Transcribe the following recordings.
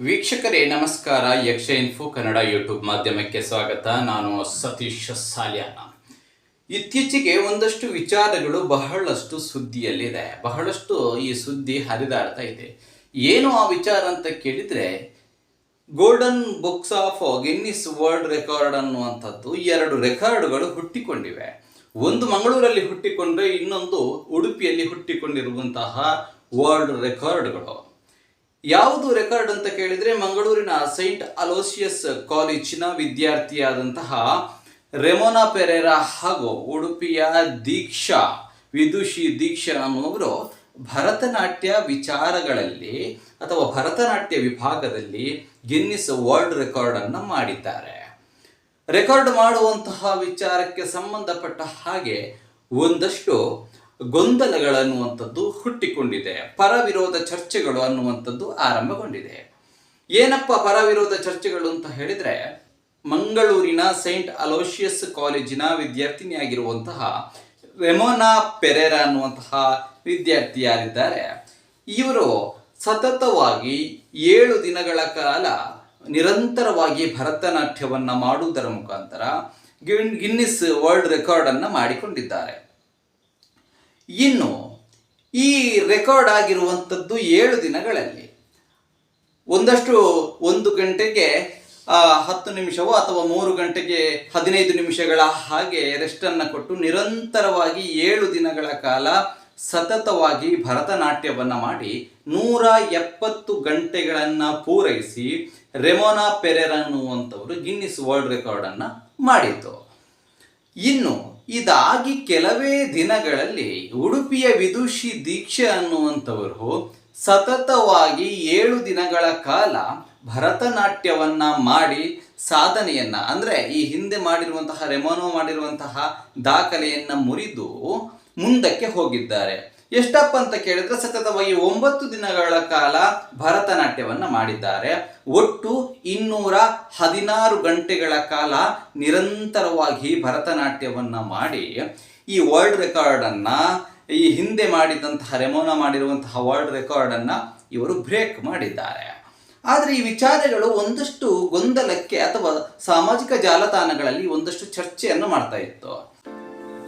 ವೀಕ್ಷಕರೇ, ನಮಸ್ಕಾರ. ಯಕ್ಷ ಇನ್ಫೋ ಕನ್ನಡ ಯೂಟ್ಯೂಬ್ ಮಾಧ್ಯಮಕ್ಕೆ ಸ್ವಾಗತ. ನಾನು ಸತೀಶ್ ಸಾಲ್ಯಾನ. ಇತ್ತೀಚೆಗೆ ಒಂದಷ್ಟು ವಿಚಾರಗಳು ಬಹಳಷ್ಟು ಸುದ್ದಿಯಲ್ಲಿದೆ. ಬಹಳಷ್ಟು ಈ ಸುದ್ದಿ ಹರಿದಾಡ್ತಾ ಇದೆ. ಏನು ಆ ವಿಚಾರ ಅಂತ ಕೇಳಿದ್ರೆ, golden books of Guinness world record ಅನ್ನುವಂಥದ್ದು ಎರಡು ರೆಕಾರ್ಡ್ಗಳು ಹುಟ್ಟಿಕೊಂಡಿವೆ. ಒಂದು ಮಂಗಳೂರಲ್ಲಿ ಹುಟ್ಟಿಕೊಂಡ್ರೆ ಇನ್ನೊಂದು ಉಡುಪಿಯಲ್ಲಿ ಹುಟ್ಟಿಕೊಂಡಿರುವಂತಹ ವರ್ಲ್ಡ್ ರೆಕಾರ್ಡ್ಗಳು. ಯಾವುದು ರೆಕಾರ್ಡ್ ಅಂತ ಕೇಳಿದ್ರೆ ಮಂಗಳೂರಿನ ಸೈಂಟ್ ಅಲೋಸಿಯಸ್ ಕಾಲೇಜಿನ ವಿದ್ಯಾರ್ಥಿಯಾದಂತಹ ರೆಮೋನಾ ಪೆರೇರಾ ಹಾಗೂ ಉಡುಪಿಯ ದೀಕ್ಷಾ, ವಿದುಷಿ ದೀಕ್ಷಾ ಅನ್ನುವರು ಭರತನಾಟ್ಯ ವಿಚಾರಗಳಲ್ಲಿ ಅಥವಾ ಭರತನಾಟ್ಯ ವಿಭಾಗದಲ್ಲಿ ಗಿನ್ನಿಸ್ ವರ್ಲ್ಡ್ ರೆಕಾರ್ಡ್ ಅನ್ನು ಮಾಡಿದ್ದಾರೆ. ರೆಕಾರ್ಡ್ ಮಾಡುವಂತಹ ವಿಚಾರಕ್ಕೆ ಸಂಬಂಧಪಟ್ಟ ಹಾಗೆ ಒಂದಷ್ಟು ಗೊಂದಲಗಳನ್ನುವಂಥದ್ದು ಹುಟ್ಟಿಕೊಂಡಿದೆ. ಪರವಿರೋಧ ಚರ್ಚೆಗಳು ಅನ್ನುವಂಥದ್ದು ಆರಂಭಗೊಂಡಿದೆ. ಏನಪ್ಪ ಪರವಿರೋಧ ಚರ್ಚೆಗಳು ಅಂತ ಹೇಳಿದ್ರೆ, ಮಂಗಳೂರಿನ ಸೈಂಟ್ ಅಲೋಶಿಯಸ್ ಕಾಲೇಜಿನ ವಿದ್ಯಾರ್ಥಿನಿಯಾಗಿರುವಂತಹ ರೆಮೋನಾ ಪೆರೇರಾ ಅನ್ನುವಂತಹ ವಿದ್ಯಾರ್ಥಿ ಯಾರಿದ್ದಾರೆ, ಇವರು ಸತತವಾಗಿ ಏಳು ದಿನಗಳ ಕಾಲ ನಿರಂತರವಾಗಿ ಭರತನಾಟ್ಯವನ್ನು ಮಾಡುವುದರ ಮುಖಾಂತರ ಗಿನ್- ಗಿನ್ನಿಸ್ ವರ್ಲ್ಡ್ ರೆಕಾರ್ಡ್ ಅನ್ನ ಮಾಡಿಕೊಂಡಿದ್ದಾರೆ. ಇನ್ನು ಈ ರೆಕಾರ್ಡ್ ಆಗಿರುವಂಥದ್ದು ಏಳು ದಿನಗಳಲ್ಲಿ. ಒಂದಷ್ಟು ಒಂದು ಗಂಟೆಗೆ ಹತ್ತು ನಿಮಿಷವೋ ಅಥವಾ ಮೂರು ಗಂಟೆಗೆ ಹದಿನೈದು ನಿಮಿಷಗಳ ಹಾಗೆ ರೆಸ್ಟನ್ನು ಕೊಟ್ಟು ನಿರಂತರವಾಗಿ ಏಳು ದಿನಗಳ ಕಾಲ ಸತತವಾಗಿ ಭರತನಾಟ್ಯವನ್ನು ಮಾಡಿ ನೂರ ಎಪ್ಪತ್ತು ಗಂಟೆಗಳನ್ನು ಪೂರೈಸಿ ರೆಮೋನಾ ಪೆರೆರ್ ಅನ್ನುವಂಥವರು ಗಿನ್ನಿಸ್ ವರ್ಲ್ಡ್ ರೆಕಾರ್ಡನ್ನು ಮಾಡಿತು ಇನ್ನು ಇದಾಗಿ ಕೆಲವೇ ದಿನಗಳಲ್ಲಿ ಉಡುಪಿಯ ವಿದುಷಿ ದೀಕ್ಷೆ ಅನ್ನುವಂಥವರು ಸತತವಾಗಿ ಏಳು ದಿನಗಳ ಕಾಲ ಭರತನಾಟ್ಯವನ್ನ ಮಾಡಿ ಸಾಧನೆಯನ್ನ, ಅಂದ್ರೆ ಈ ಹಿಂದೆ ಮಾಡಿರುವಂತಹ ರೆಮೋನೋ ಮಾಡಿರುವಂತಹ ದಾಖಲೆಯನ್ನ ಮುರಿದು ಮುಂದಕ್ಕೆ ಹೋಗಿದ್ದಾರೆ. ಎಷ್ಟಪ್ಪ ಅಂತ ಕೇಳಿದ್ರೆ ಸತತವಾಗಿ ಒಂಬತ್ತು ದಿನಗಳ ಕಾಲ ಭರತನಾಟ್ಯವನ್ನು ಮಾಡಿದ್ದಾರೆ. ಒಟ್ಟು ಇನ್ನೂರ ಹದಿನಾರು ಗಂಟೆಗಳ ಕಾಲ ನಿರಂತರವಾಗಿ ಭರತನಾಟ್ಯವನ್ನು ಮಾಡಿ ಈ ವರ್ಲ್ಡ್ ರೆಕಾರ್ಡನ್ನು ಈ ಹಿಂದೆ ಮಾಡಿದಂತಹ ರೆಮೋನ ಮಾಡಿರುವಂತಹ ವರ್ಲ್ಡ್ ರೆಕಾರ್ಡನ್ನು ಇವರು ಬ್ರೇಕ್ ಮಾಡಿದ್ದಾರೆ. ಆದರೆ ಈ ವಿಚಾರಗಳು ಒಂದಷ್ಟು ಗೊಂದಲಕ್ಕೆ ಅಥವಾ ಸಾಮಾಜಿಕ ಜಾಲತಾಣಗಳಲ್ಲಿ ಒಂದಷ್ಟು ಚರ್ಚೆಯನ್ನು ಮಾಡ್ತಾ ಇತ್ತು.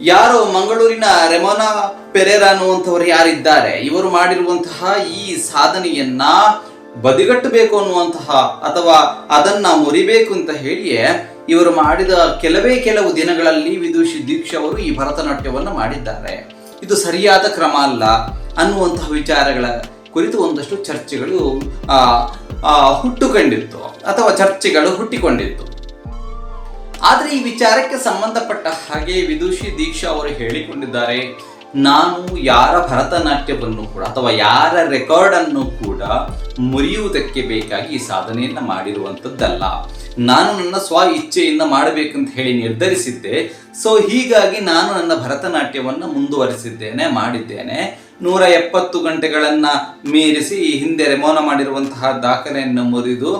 ಯಾರು ಮಂಗಳೂರಿನ ರೆಮೋನಾ ಪೆರೇರಾ ಅನ್ನುವಂಥವ್ರು ಯಾರಿದ್ದಾರೆ? ಇವರು ಮಾಡಿರುವಂತಹ ಈ ಸಾಧನೆಯನ್ನ ಬದಿಗಟ್ಟಬೇಕು ಅನ್ನುವಂತಹ ಅಥವಾ ಅದನ್ನ ಮುರಿಬೇಕು ಅಂತ ಹೇಳಿಯೇ ಇವರು ಮಾಡಿದ ಕೆಲವೇ ಕೆಲವು ದಿನಗಳಲ್ಲಿ ವಿದುಷಿ ದೀಕ್ಷ ಅವರು ಈ ಭರತನಾಟ್ಯವನ್ನು ಮಾಡಿದ್ದಾರೆ. ಇದು ಸರಿಯಾದ ಕ್ರಮ ಅಲ್ಲ ಅನ್ನುವಂತಹ ವಿಚಾರಗಳ ಕುರಿತು ಒಂದಷ್ಟು ಚರ್ಚೆಗಳು ಹುಟ್ಟುಕೊಂಡಿತ್ತು ಅಥವಾ ಚರ್ಚೆಗಳು ಹುಟ್ಟಿಕೊಂಡಿತ್ತು. ಆದರೆ ಈ ವಿಚಾರಕ್ಕೆ ಸಂಬಂಧಪಟ್ಟ ಹಾಗೆ ವಿದುಷಿ ದೀಕ್ಷಾ ಅವರು ಹೇಳಿಕೊಂಡಿದ್ದಾರೆ, ನಾನು ಯಾರ ಭರತನಾಟ್ಯವನ್ನು ಕೂಡ ಅಥವಾ ಯಾರ ರೆಕಾರ್ಡ್ ಅನ್ನು ಕೂಡ ಮುರಿಯುವುದಕ್ಕೆ ಬೇಕಾಗಿ ಈ ಸಾಧನೆಯನ್ನು ಮಾಡಿರುವಂಥದ್ದಲ್ಲ ನಾನು ನನ್ನ ಸ್ವ ಇಚ್ಛೆಯಿಂದ ಮಾಡಬೇಕಂತ ಹೇಳಿ ನಿರ್ಧರಿಸಿದ್ದೆ. ಸೊ ಹೀಗಾಗಿ ನಾನು ನನ್ನ ಭರತನಾಟ್ಯವನ್ನು ಮುಂದುವರಿಸಿದ್ದೇನೆ, ಮಾಡಿದ್ದೇನೆ. ನೂರ ಎಪ್ಪತ್ತು ಗಂಟೆಗಳನ್ನ ಮೀರಿಸಿ ಈ ಹಿಂದೆ ರೆಮೋನ ಮಾಡಿರುವಂತಹ ದಾಖಲೆಯನ್ನು ಮುರಿದು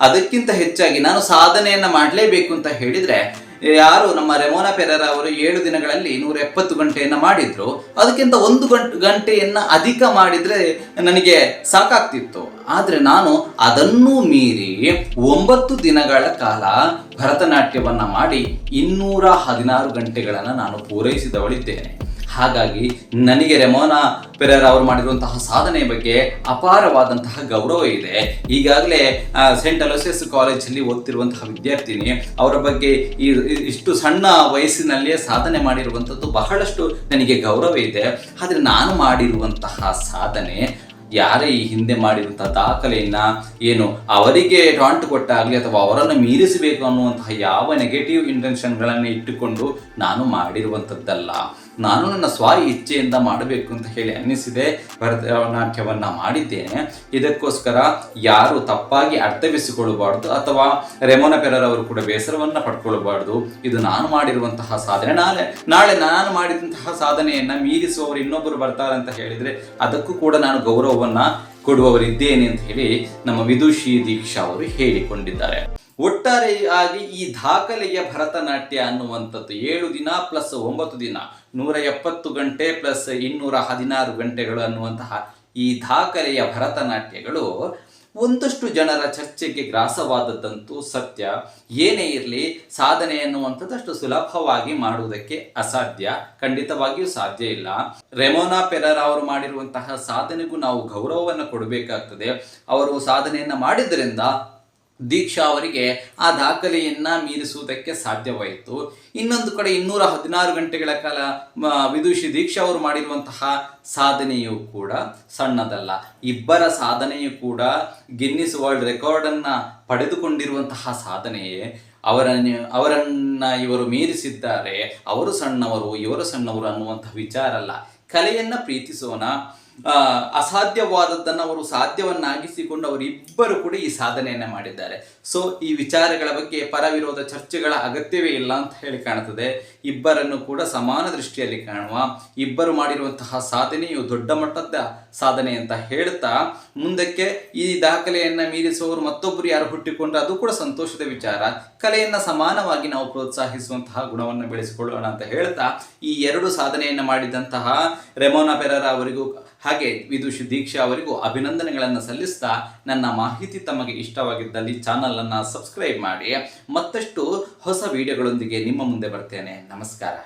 ಅದಕ್ಕಿಂತ ಹೆಚ್ಚಾಗಿ ನಾನು ಸಾಧನೆಯನ್ನ ಮಾಡಲೇಬೇಕು ಅಂತ ಹೇಳಿದ್ರೆ, ಯಾರು ನಮ್ಮ ರೆಮೋನಾ ಪೆರರ ಅವರು ಏಳು ದಿನಗಳಲ್ಲಿ ನೂರ ಎಪ್ಪತ್ತು ಗಂಟೆಯನ್ನ ಮಾಡಿದ್ರು, ಅದಕ್ಕಿಂತ ಒಂದು ಗಂಟೆ ಗಂಟೆಯನ್ನ ಅಧಿಕ ಮಾಡಿದ್ರೆ ನನಗೆ ಸಾಕಾಗ್ತಿತ್ತು. ಆದ್ರೆ ನಾನು ಅದನ್ನೂ ಮೀರಿ ಒಂಬತ್ತು ದಿನಗಳ ಕಾಲ ಭರತನಾಟ್ಯವನ್ನ ಮಾಡಿ ಇನ್ನೂರ ಹದಿನಾರು ಗಂಟೆಗಳನ್ನು ನಾನು ಪೂರೈಸಿದವಳಿದ್ದೇನೆ. ಹಾಗಾಗಿ ನನಗೆ ರೆಮೋನಾ ಪೆರರ್ ಅವರು ಮಾಡಿರುವಂತಹ ಸಾಧನೆಯ ಬಗ್ಗೆ ಅಪಾರವಾದಂತಹ ಗೌರವ ಇದೆ. ಈಗಾಗಲೇ ಸೆಂಟ್ ಅಲೋಸಿಯಸ್ ಕಾಲೇಜಲ್ಲಿ ಓದ್ತಿರುವಂತಹ ವಿದ್ಯಾರ್ಥಿನಿ, ಅವರ ಬಗ್ಗೆ ಈ ಇಷ್ಟು ಸಣ್ಣ ವಯಸ್ಸಿನಲ್ಲಿಯೇ ಸಾಧನೆ ಮಾಡಿರುವಂಥದ್ದು ಬಹಳಷ್ಟು ನನಗೆ ಗೌರವ ಇದೆ. ಆದರೆ ನಾನು ಮಾಡಿರುವಂತಹ ಸಾಧನೆ, ಯಾರೇ ಈ ಹಿಂದೆ ಮಾಡಿರುವಂತಹ ದಾಖಲೆಯನ್ನ, ಏನು ಅವರಿಗೆ ಟಾಂಟ್ ಕೊಟ್ಟಾಗಲಿ ಅಥವಾ ಅವರನ್ನು ಮೀರಿಸಬೇಕು ಅನ್ನುವಂತಹ ಯಾವ ನೆಗೆಟಿವ್ ಇಂಟೆನ್ಷನ್ಗಳನ್ನು ಇಟ್ಟುಕೊಂಡು ನಾನು ಮಾಡಿರುವಂಥದ್ದಲ್ಲ. ನಾನು ನನ್ನ ಸ್ವ ಇಚ್ಛೆಯಿಂದ ಮಾಡಬೇಕು ಅಂತ ಹೇಳಿ ಅನ್ನಿಸಿದೆ. ಭರತನಾಟ್ಯವನ್ನ ಮಾಡಿದ್ದೇನೆ. ಇದಕ್ಕೋಸ್ಕರ ಯಾರು ತಪ್ಪಾಗಿ ಅರ್ಥವಿಸಿಕೊಳ್ಳಬಾರ್ದು ಅಥವಾ ರೆಮೋನ ಅವರು ಕೂಡ ಬೇಸರವನ್ನ ಪಡ್ಕೊಳ್ಬಾರ್ದು. ಇದು ನಾನು ಮಾಡಿರುವಂತಹ ಸಾಧನೆ. ನಾಳೆ ನಾಳೆ ನಾನು ಮಾಡಿದಂತಹ ಸಾಧನೆಯನ್ನ ಮೀರಿಸುವವರು ಇನ್ನೊಬ್ಬರು ಬರ್ತಾರೆ ಅಂತ ಹೇಳಿದ್ರೆ ಅದಕ್ಕೂ ಕೂಡ ನಾನು ಗೌರವವನ್ನ ಕೊಡುವವರಿದ್ದೇನೆ ಅಂತ ಹೇಳಿ ನಮ್ಮ ವಿದುಷಿ ದೀಕ್ಷಾ ಅವರು ಹೇಳಿಕೊಂಡಿದ್ದಾರೆ. ಒಟ್ಟಾರೆಯಾಗಿ ಈ ದಾಖಲೆಯ ಭರತನಾಟ್ಯ ಅನ್ನುವಂಥದ್ದು ಏಳು ದಿನ ಪ್ಲಸ್ ಒಂಬತ್ತು ದಿನ, ನೂರ ಎಪ್ಪತ್ತು ಗಂಟೆ ಪ್ಲಸ್ ಇನ್ನೂರ ಹದಿನಾರು ಗಂಟೆಗಳು ಅನ್ನುವಂತಹ ಈ ದಾಖಲೆಯ ಭರತನಾಟ್ಯಗಳು ಒಂದಷ್ಟು ಜನರ ಚರ್ಚೆಗೆ ಗ್ರಾಸವಾದದ್ದಂತೂ ಸತ್ಯ. ಏನೇ ಇರಲಿ, ಸಾಧನೆ ಅನ್ನುವಂಥದ್ದಷ್ಟು ಸುಲಭವಾಗಿ ಮಾಡುವುದಕ್ಕೆ ಅಸಾಧ್ಯ. ಖಂಡಿತವಾಗಿಯೂ ಸಾಧ್ಯ ಇಲ್ಲ. ರೆಮೋನಾ ಪೆರರ್ ಅವರು ಮಾಡಿರುವಂತಹ ಸಾಧನೆಗೂ ನಾವು ಗೌರವವನ್ನು ಕೊಡಬೇಕಾಗ್ತದೆ. ಅವರು ಸಾಧನೆಯನ್ನು ಮಾಡಿದ್ರಿಂದ ದೀಕ್ಷಾ ಅವರಿಗೆ ಆ ದಾಖಲೆಯನ್ನ ಮೀರಿಸುವುದಕ್ಕೆ ಸಾಧ್ಯವಾಯಿತು. ಇನ್ನೊಂದು ಕಡೆ ಇನ್ನೂರ ಹದಿನಾರು ಗಂಟೆಗಳ ಕಾಲ ವಿದುಷಿ ದೀಕ್ಷಾ ಅವರು ಮಾಡಿರುವಂತಹ ಸಾಧನೆಯು ಕೂಡ ಸಣ್ಣದಲ್ಲ. ಇಬ್ಬರ ಸಾಧನೆಯು ಕೂಡ ಗಿನ್ನಿಸ್ ವರ್ಲ್ಡ್ ರೆಕಾರ್ಡನ್ನ ಪಡೆದುಕೊಂಡಿರುವಂತಹ ಸಾಧನೆಯೇ. ಅವರನ್ನು, ಅವರನ್ನ ಇವರು ಮೀರಿಸಿದ್ದಾರೆ. ಅವರು ಸಣ್ಣವರು, ಇವರು ಸಣ್ಣವರು ಅನ್ನುವಂಥ ವಿಚಾರ ಅಲ್ಲ ಕಲೆಯನ್ನ ಪ್ರೀತಿಸೋಣ. ಅಸಾಧ್ಯವಾದದ್ದನ್ನು ಅವರು ಸಾಧ್ಯವನ್ನಾಗಿಸಿಕೊಂಡು ಅವರಿಬ್ಬರು ಕೂಡ ಈ ಸಾಧನೆಯನ್ನ ಮಾಡಿದ್ದಾರೆ. ಸೊ ಈ ವಿಚಾರಗಳ ಬಗ್ಗೆ ಪರವಿರೋಧ ಚರ್ಚೆಗಳ ಅಗತ್ಯವೇ ಇಲ್ಲ ಅಂತ ಹೇಳಿ ಕಾಣುತ್ತದೆ. ಇಬ್ಬರನ್ನು ಕೂಡ ಸಮಾನ ದೃಷ್ಟಿಯಲ್ಲಿ ಕಾಣುವ, ಇಬ್ಬರು ಮಾಡಿರುವಂತಹ ಸಾಧನೆಯು ದೊಡ್ಡ ಮಟ್ಟದ ಸಾಧನೆ ಅಂತ ಹೇಳ್ತಾ, ಮುಂದಕ್ಕೆ ಈ ದಾಖಲೆಯನ್ನ ಮೀರಿಸುವವರು ಮತ್ತೊಬ್ಬರು ಯಾರು ಹುಟ್ಟಿಕೊಂಡ್ರೆ ಅದು ಕೂಡ ಸಂತೋಷದ ವಿಚಾರ. ಕಲೆಯನ್ನ ಸಮಾನವಾಗಿ ನಾವು ಪ್ರೋತ್ಸಾಹಿಸುವಂತಹ ಗುಣವನ್ನು ಬೆಳೆಸಿಕೊಳ್ಳೋಣ ಅಂತ ಹೇಳ್ತಾ, ಈ ಎರಡು ಸಾಧನೆಯನ್ನ ಮಾಡಿದಂತಹ ರೆಮೋನಾ ಪೆರರ ಅವರಿಗೂ ಹಾಗೆ ವಿದುಷಿ ದೀಕ್ಷಾ ಅವರಿಗೂ ಅಭಿನಂದನೆಗಳನ್ನು ಸಲ್ಲಿಸ್ತಾ ನನ್ನ ಮಾಹಿತಿ ತಮಗೆ ಇಷ್ಟವಾಗಿದ್ದಲ್ಲಿ ಚಾನಲ್ ಅನ್ನ ಸಬ್ಸ್ಕ್ರೈಬ್ ಮಾಡಿ ಮತ್ತಷ್ಟು ಹೊಸ ವಿಡಿಯೋಗಳೊಂದಿಗೆ ನಿಮ್ಮ ಮುಂದೆ ಬರ್ತೇನೆ. ನಮಸ್ಕಾರ.